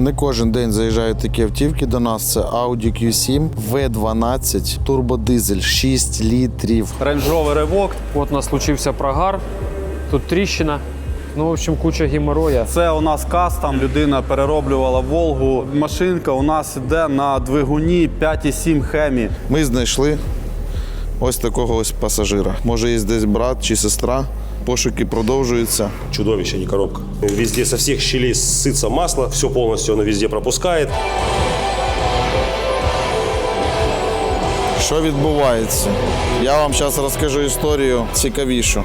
Не кожен день заїжджають такі автівки до нас. Це Audi Q7 V12 турбодизель 6 літрів. Rover Evoque. От у нас случився прогар, тут тріщина. Ну, в общем, куча геморроя. Це у нас кастом. Людина перероблювала Волгу. Машинка у нас йде на двигуні 5,7 хемі. Ми знайшли ось такого ось пасажира. Може, є десь брат чи сестра. Пошуки продовжуються. Чудовище, не коробка. Везде со всех щелей ссытся масло, все полностью оно везде пропускает. Що відбувається? Я вам зараз розкажу історію цікавішу.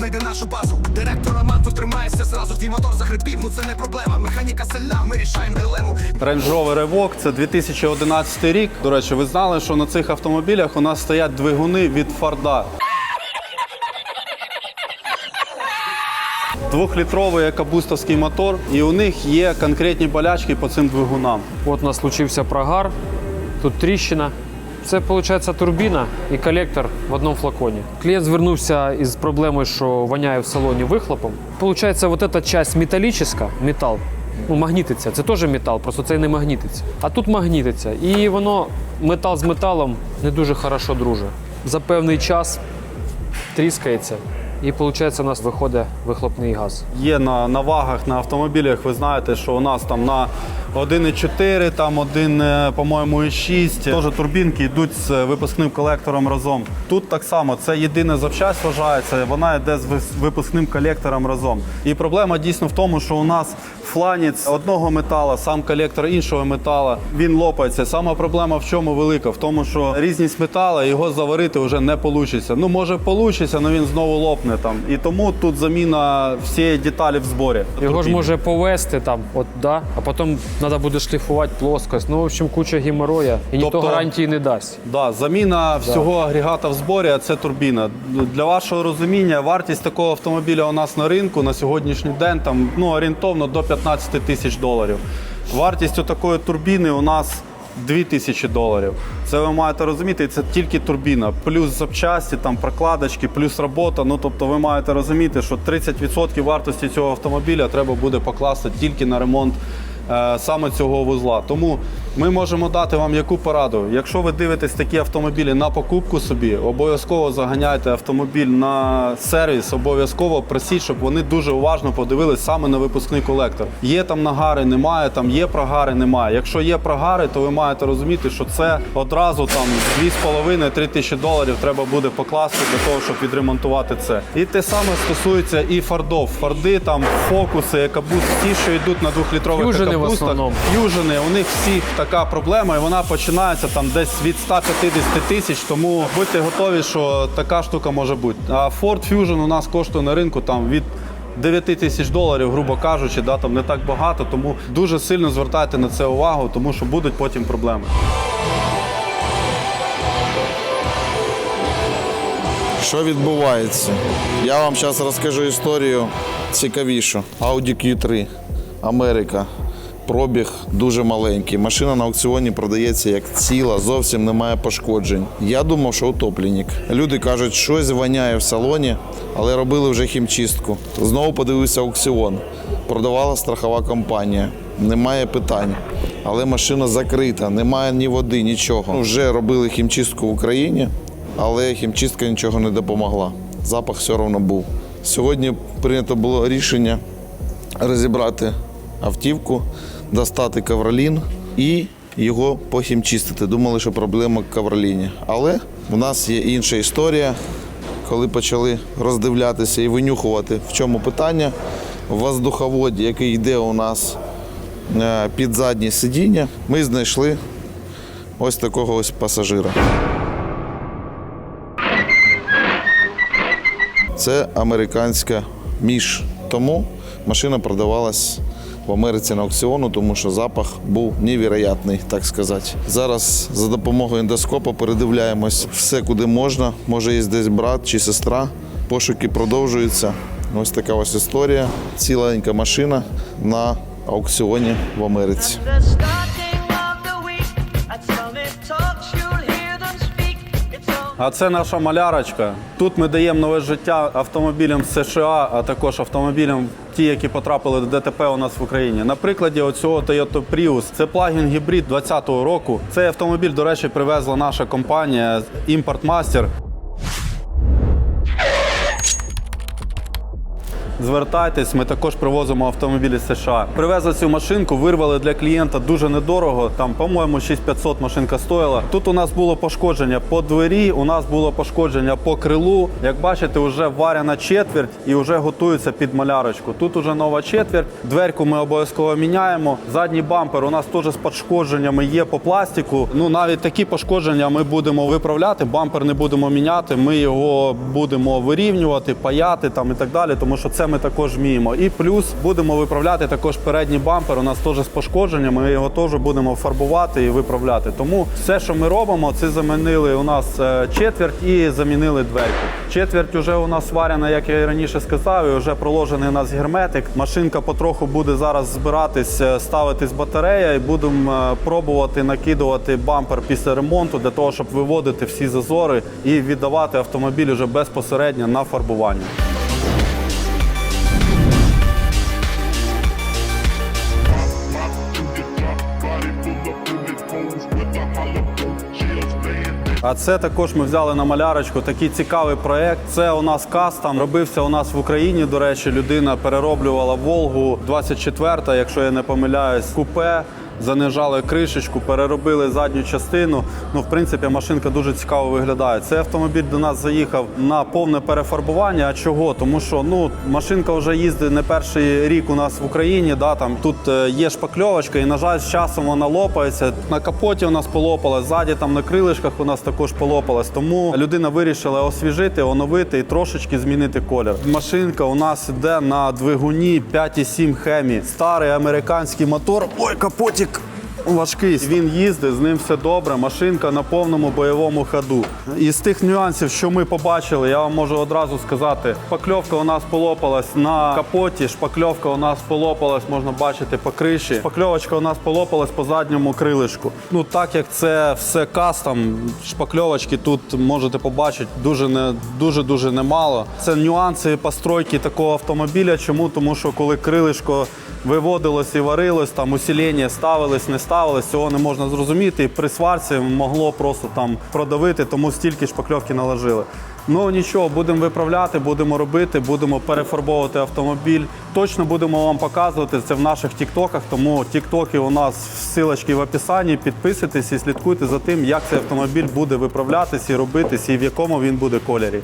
Знайди нашу базу. Директор Роман, тут тримаєшся зразу. Твій мотор захрипів, ну це не проблема. Механіка сильна, ми рішаємо дилему. Range Rover Evoque – це 2011 рік. До речі, ви знали, що на цих автомобілях у нас стоять двигуни від Форда. Двохлітровий екобустовський мотор, і у них є конкретні болячки по цим двигунам. От у нас случився прогар, тут тріщина. Це виходить турбіна і колектор в одному флаконі. Клієнт звернувся із проблемою, що воняє в салоні вихлопом. Получається, вот эта часть металічна, метал, ну, магнітиться. Це теж метал, просто це не магнітиться. А тут магнітиться. І воно метал з металом не дуже хорошо друже. За певний час тріскається, і виходить, у нас виходить вихлопний газ. Є на, на вагах на автомобілях, ви знаєте, що у нас там на 1,4, там один, е, по-моєму, і 6. Теж турбінки йдуть з випускним колектором разом. Тут так само, це єдина запчасть вважається, вона йде з вис- випускним колектором разом. І проблема дійсно в тому, що у нас фланець одного метала, сам колектор іншого метала, він лопається. Сама проблема в чому велика? В тому, що різність метала його заварити вже не вийде. Ну, може, вийде, але він знову лопне там. І тому тут заміна всієї деталі в зборі. Його ж може повести там, от да, а потім треба буде шліфувати плоскость. Ну, в общем, куча геморроя, і ніхто Тобто- гарантії не дасть. Да, заміна всього агрегата в зборі це турбіна. Для вашого розуміння, вартість такого автомобіля у нас на ринку на сьогоднішній день там ну орієнтовно до 15 тисяч доларів. Вартість такої турбіни у нас 2 тисячі доларів. Це ви маєте розуміти, і це тільки турбіна, плюс запчасті, там прокладочки, плюс робота. Ну тобто, ви маєте розуміти, що 30% вартості цього автомобіля треба буде покласти тільки на ремонт саме цього вузла. Тому ми можемо дати вам яку пораду. Якщо ви дивитесь такі автомобілі на покупку собі, обов'язково заганяйте автомобіль на сервіс, обов'язково просіть, щоб вони дуже уважно подивились саме на випускний колектор. Є там нагари, немає, там є прогари, немає. Якщо є прогари, то ви маєте розуміти, що це одразу там 2,5-3 тисячі доларів треба буде покласти для того, щоб відремонтувати це. І те саме стосується і фардов. Фарди, там фокуси, екабуст, ті, що йдуть на двохлітрових екабустах. основному. У них всіх така проблема, і вона починається там десь від 150 тисяч. Тому будьте готові, що така штука може бути. А Ford Fusion у нас коштує на ринку там від 9 тисяч доларів, грубо кажучи, да, там не так багато. Тому дуже сильно звертайте на це увагу, тому що будуть потім проблеми. Що відбувається? Я вам зараз розкажу історію цікавішу. Audi Q3, Америка. Пробіг дуже маленький. Машина на аукціоні продається як ціла, зовсім немає пошкоджень. Я думав, що утопленник. Люди кажуть, щось воняє в салоні, але робили вже хімчистку. Знову подивився аукціон. Продавала страхова компанія. Немає питань. Але машина закрита, немає ні води, нічого. Вже робили хімчистку в Україні, але хімчистка нічого не допомогла. Запах все одно був. Сьогодні прийнято було рішення розібрати автівку, достати кавролін і його похімчистити. Думали, що проблема в кавроліні. Але в нас є інша історія. Коли почали роздивлятися і винюхувати, в чому питання, в воздуховоді, який йде у нас е, під заднє сидіння, ми знайшли ось такого ось пасажира. Це американська між. Тому машина продавалась в Америці на аукціону, тому що запах був невероятний, так сказати. Зараз за допомогою ендоскопа передивляємось все, куди можна. Може, є десь брат чи сестра. Пошуки продовжуються. Ось така ось історія. Ціленька машина на аукціоні в Америці. А це наша малярочка. Тут ми даємо нове життя автомобілям США, а також автомобілям, ті, які потрапили до ДТП у нас в Україні. На прикладі оцього Toyota Prius. Це плагін гібрид 2020 року. Цей автомобіль, до речі, привезла наша компанія Import Master. Звертайтесь, ми також привозимо автомобілі з США. Привезли цю машинку, вирвали для клієнта дуже недорого. Там, по-моєму, 6500 машинка стоїла. Тут у нас було пошкодження по двері, у нас було пошкодження по крилу. Як бачите, вже варена четверть і вже готується під малярочку. Тут уже нова четверть. Дверку ми обов'язково міняємо. Задній бампер у нас теж з пошкодженнями є по пластику. Ну навіть такі пошкодження ми будемо виправляти. Бампер не будемо міняти. Ми його будемо вирівнювати, паяти там і так далі, тому що це ми також вміємо. І плюс будемо виправляти також передній бампер. У нас теж з пошкодженнями. Ми його теж будемо фарбувати і виправляти. Тому все, що ми робимо, це замінили у нас е, четверть і замінили дверку. Четверть уже у нас варена, як я і раніше сказав, і вже проложений у нас герметик. Машинка потроху буде зараз збиратись, е, ставитись батарея, і будемо е, пробувати накидувати бампер після ремонту для того, щоб виводити всі зазори і віддавати автомобіль уже безпосередньо на фарбування. А це також ми взяли на малярочку такий цікавий проект. Це у нас кастом. Робився у нас в Україні. До речі, людина перероблювала Волгу 24, якщо я не помиляюсь, купе. Занижали кришечку, переробили задню частину. Ну, в принципі, машинка дуже цікаво виглядає. Цей автомобіль до нас заїхав на повне перефарбування. А чого? Тому що ну машинка вже їздить не перший рік у нас в Україні. Да, там тут е, є шпакльовочка, і на жаль, з часом вона лопається. На капоті у нас полопалась, ззаді там на крилишках у нас також полопалась. Тому людина вирішила освіжити, оновити і трошечки змінити колір. Машинка у нас іде на двигуні 5,7 хемі. Старий американський мотор. Ой, капотик важкий. Він їздить, з ним все добре. Машинка на повному бойовому ходу. Із тих нюансів, що ми побачили, я вам можу одразу сказати. Шпакльовка у нас полопалась на капоті, шпакльовка у нас полопалась, можна бачити по криші. Шпакльовочка у нас полопалась по задньому крилишку. Ну так як це все кастом, шпакльовочки тут можете побачити дуже не дуже дуже немало. Це нюанси постройки такого автомобіля. Чому? Тому що коли крилишко виводилось і варилось, там усілення ставились, не ставились, цього не можна зрозуміти. І при сварці могло просто там продавити, тому стільки шпакльовки наложили. Ну нічого, будемо виправляти, будемо робити, будемо перефарбовувати автомобіль. Точно будемо вам показувати це в наших тіктоках. Тому тіктоки у нас силочки в описанні. Підписуйтесь і слідкуйте за тим, як цей автомобіль буде виправлятися і робитись, і в якому він буде кольорі.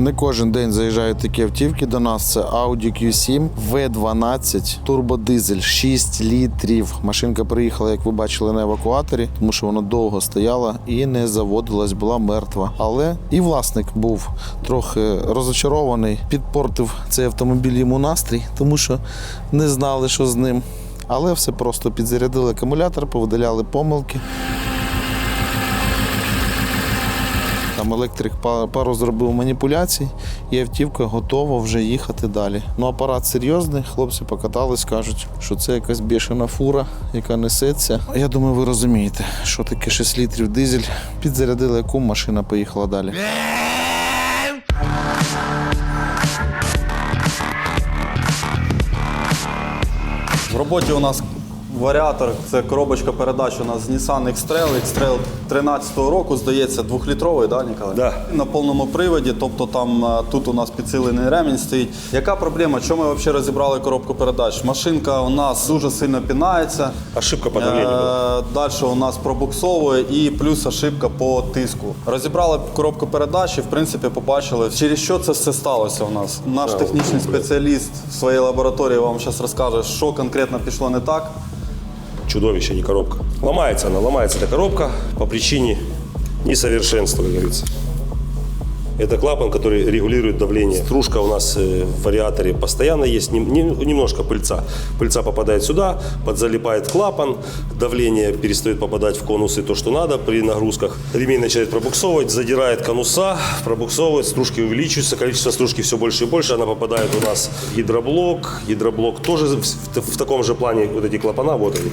Не кожен день заїжджають такі автівки до нас. Це Audi Q7 V12 турбодизель 6 літрів. Машинка приїхала, як ви бачили, на евакуаторі, тому що вона довго стояла і не заводилась, була мертва. Але і власник був трохи розочарований, підпортив цей автомобіль йому настрій, тому що не знали, що з ним. Але все просто підзарядили акумулятор, повидаляли помилки. Там електрик пару зробив маніпуляцій, і автівка готова вже їхати далі. Ну, апарат серйозний, хлопці покатались, кажуть, що це якась бішена фура, яка несеться. Я думаю, ви розумієте, що таке 6 літрів дизель. Підзарядили яку машина поїхала далі. В роботі у нас варіатор, це коробочка передач у нас з Nissan X-Trail. X-Trail 13-го року, здається, двохлітровий, да, Ніколай? Да. На повному приводі, тобто там е, тут у нас підсилений ремінь стоїть. Яка проблема? Чому ми взагалі розібрали коробку передач? Машинка у нас дуже сильно пінається. Ошибка по давлению была. Далі у нас пробуксовує і плюс ошибка по тиску. Розібрали коробку передач і в принципі побачили, через що це все сталося у нас. Наш технічний спеціаліст в своїй лабораторії вам зараз розкаже, що конкретно пішло не так. Чудовище, не коробка. Ломается она, ломается эта коробка по причине несовершенства, как говорится. Это клапан, который регулирует давление. Стружка у нас э, в вариаторе постоянно есть, нем- нем- немножко пыльца. Пыльца попадает сюда, подзалипает клапан, давление перестает попадать в конусы, то, что надо при нагрузках. Ремень начинает пробуксовывать, задирает конуса, пробуксовывает, стружки увеличиваются, количество стружки все больше и больше, она попадает у нас в гидроблок. Гидроблок тоже в, в- в таком же плане, вот эти клапана, вот они.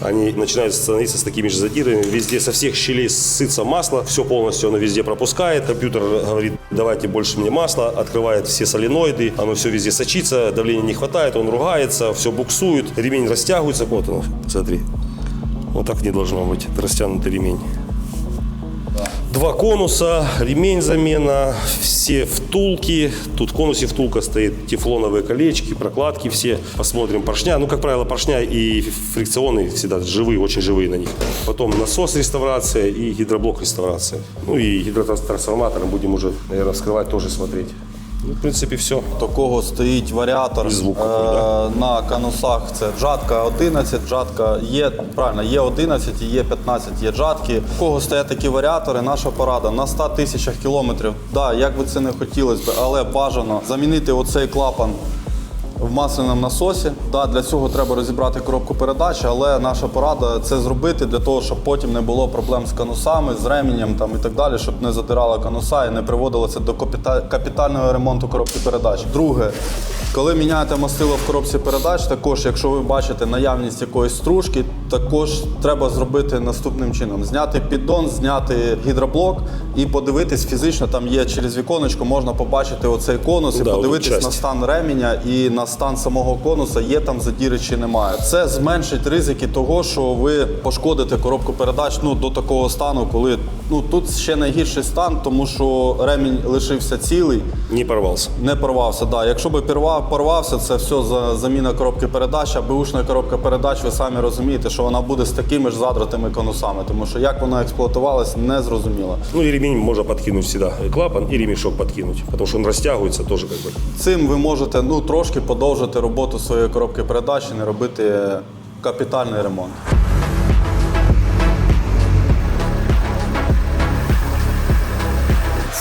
Они начинают становиться с такими же задирами. Везде со всех щелей ссытся масло. Все полностью оно везде пропускает. Компьютер говорит, давайте больше мне масла. Открывает все соленоиды. Оно все везде сочится. Давления не хватает. Он ругается. Все буксует. Ремень растягивается. Вот он. Смотри. Вот так не должно быть. Это растянутый ремень. Два конуса, ремень замена, все втулки. Тут в конусе втулка стоит, тефлоновые колечки, прокладки все. Посмотрим поршня. Ну, как правило, поршня и фрикционные всегда живые, очень живые на них. Потом насос реставрация и гидроблок реставрация. Ну и гидротрансформатор будем уже, наверное, вскрывать, тоже смотреть. Ну, в принципі, все. Такого стоїть варіатор звук е, да? на канусах. Це джатка 11, джатка є правильно, є 11 і є 15, є джатки. У кого стоять такі варіатори, наша порада на 100 тисячах кілометрів. Да, як би це не хотілося б, але бажано замінити оцей клапан. В масляному насосі. Да, для цього треба розібрати коробку передач, але наша порада це зробити для того, щоб потім не було проблем з канусами, з ременем там, і так далі, щоб не задирала кануса і не приводило це до капітального ремонту коробки передач. Друге, коли міняєте мастило в коробці передач, також, якщо ви бачите наявність якоїсь стружки, також треба зробити наступним чином: зняти піддон, зняти гідроблок і подивитись фізично. Там є через віконечко, можна побачити оцей конус і Да, подивитись на стан ременя і на стан самого конуса, є там задіри чи немає. Це зменшить ризики того, що ви пошкодите коробку передач ну, до такого стану, коли ну тут ще найгірший стан, тому що ремінь лишився цілий, Не порвался. не порвався. Да. Якщо би порвався, це все за заміна коробки передач, а беушна коробка передач, ви самі розумієте, що вона буде з такими ж задратими конусами, тому що як вона експлуатувалась, не зрозуміло. Ну и ремень можно подкинуть всегда. Клапан и ремешок подкинуть. Потому что он растягивается тоже как бы. Цим ви можете ну трошки подовжити роботу своєї коробки передач і не робити капітальний ремонт.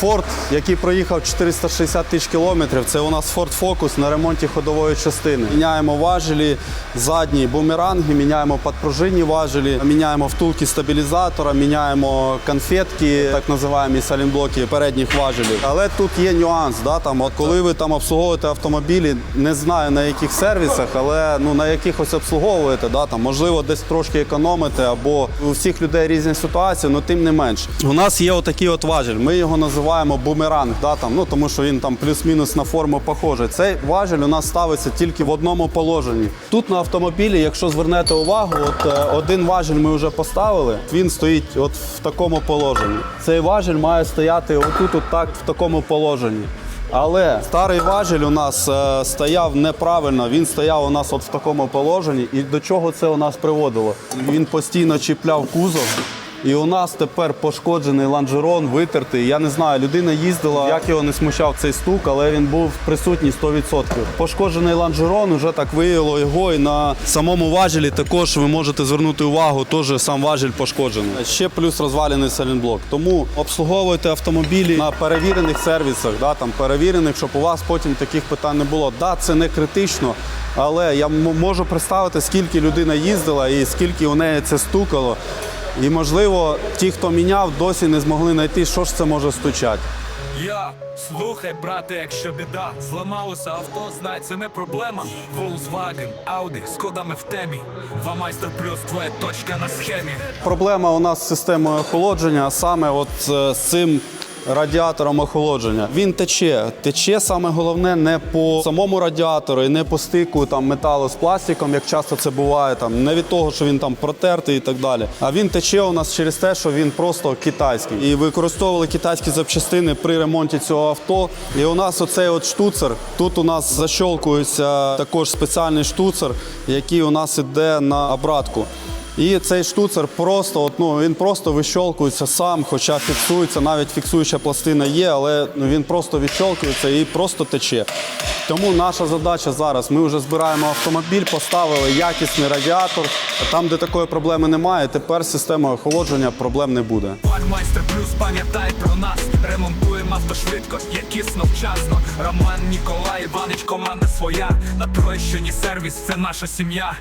Форд, який проїхав 460 тисяч кілометрів, це у нас Ford Focus на ремонті ходової частини. Міняємо важелі, задні бумеранги, міняємо подпружинні важелі, міняємо втулки стабілізатора, міняємо конфетки, так називаємо салінблоки передніх важелів. Але тут є нюанс. Да, там, от коли ви там обслуговуєте автомобілі, не знаю на яких сервісах, але ну на якихось обслуговуєте, да, там, можливо, десь трошки економите, або у всіх людей різні ситуації, але тим не менш. У нас є отакий от важель. Ми його називаємо бумеранг, да, там, ну, тому що він там плюс-мінус на форму похожий. Цей важель у нас ставиться тільки в одному положенні. Тут на автомобілі, якщо звернете увагу, от е, один важель ми вже поставили, він стоїть от в такому положенні. Цей важель має стояти отут, от так, в такому положенні. Але старий важель у нас е, стояв неправильно. Він стояв у нас от в такому положенні. І до чого це у нас приводило? Він постійно чіпляв кузов. І у нас тепер пошкоджений ланжерон, витертий. Я не знаю, людина їздила, як його не смущав цей стук, але він був присутній 100%. Пошкоджений ланжерон вже так виявило його. І на самому важелі також ви можете звернути увагу, теж сам важель пошкоджений. Ще плюс розвалений салінблок. Тому обслуговуйте автомобілі на перевірених сервісах, да, там перевірених, щоб у вас потім таких питань не було. Да, це не критично. Але я можу представити, скільки людина їздила і скільки у неї це стукало. І, можливо, ті, хто міняв, досі не змогли знайти, що ж це може стучати. Я слухай, брате, якщо біда, зламалося авто, знай, це не проблема. Volkswagen, Audi, з кодами в темі. Вамайстер плюс твоя точка на схемі. Проблема у нас з системою охолодження, а саме от е, з цим. Радіатором охолодження. Він тече. Тече саме головне не по самому радіатору і не по стику там, металу з пластиком, як часто це буває, там, не від того, що він там протертий і так далі. А він тече у нас через те, що він просто китайський. І використовували китайські запчастини при ремонті цього авто. І у нас оцей от штуцер. Тут у нас защолкується також спеціальний штуцер, який у нас іде на обратку. І цей штуцер просто, от, ну, він просто вищолкується сам, хоча фіксується, навіть фіксуюча пластина є, але ну, він просто відщолкується і просто тече. Тому наша задача зараз, ми вже збираємо автомобіль, поставили якісний радіатор. Там, де такої проблеми немає, тепер з охолодження проблем не буде. Вальмайстер плюс пам'ятай про нас. Ремонтуємо авто швидко, якісно вчасно. Роман Ніколай Іванич, команда своя. На Троєщині сервіс, це наша сім'я.